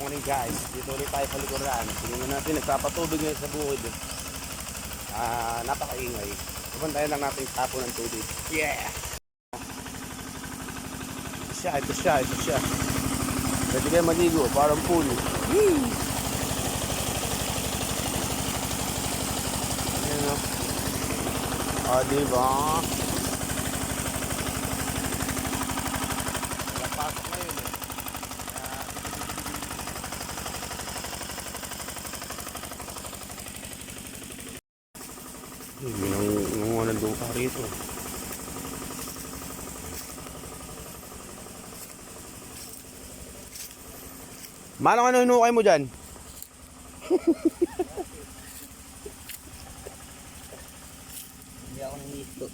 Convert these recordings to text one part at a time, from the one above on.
Morning guys, dito ulit tayo sa likuran. Tingnan natin, nagpapatubig ngayon sa bukid. Ah, napakaingay. Pupuntayan lang natin tapo ng tubig. Yeah! Ito siya, ito siya, ito siya. Pwede kayo maligo, parang pool. Whee! Ayan o. O, diba? Wala pasok ngayon eh. Kaya, Yun ang mga nanduka rito. Manong ano hinukay mo dyan? Hindi ako nangito.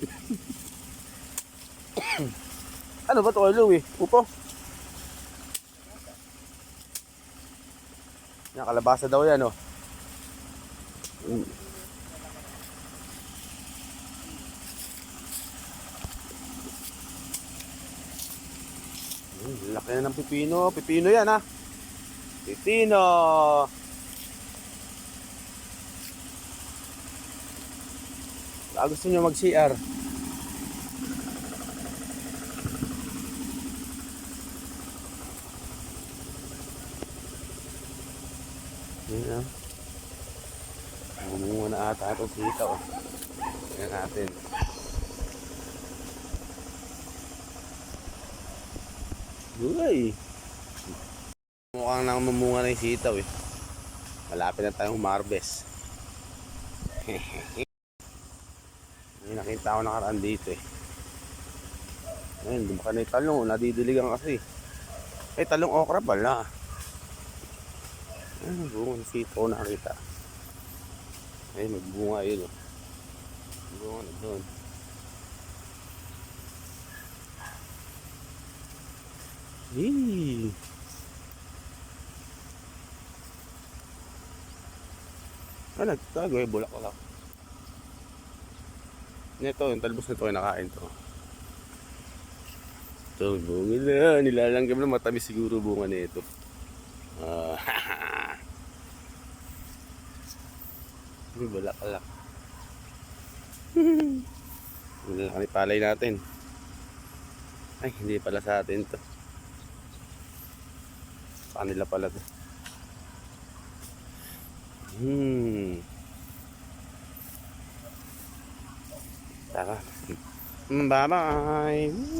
Ano ba ito kay Louie? Upo? Yan, kalabasa daw yan, oh. Mm. Mm, Laki na ng pipino. Pipino yan, ha? Pipino! Ah, gusto nyo mag-CR? Yan ah. Gumunga na ata itong sita oh. Tingnan natin. Uy! Mukhang namamunga na yung sitaw eh. Malapit na tayong humarbest. May nakita ko nakaraan dito eh. Ayun, dumaka na yung talong. Nadidiligan kasi. Eh, talong okra pala. Ayun, bunga ng sitaw nakita. Ayun, nagbunga yun. Oh. Bunga na doon. Yee! Ano, tago eh, bulak wala. Ito, yung talbos nito ay nakain to. Ito, bunga na. Nilalanggam na matamis siguro bunga nito. Ah, Uy, balak-alak. Wala ka ni palay natin. Ay, hindi pala sa atin to. Sa kanila pala to. Hmm. Tara. Mm, Bye-bye.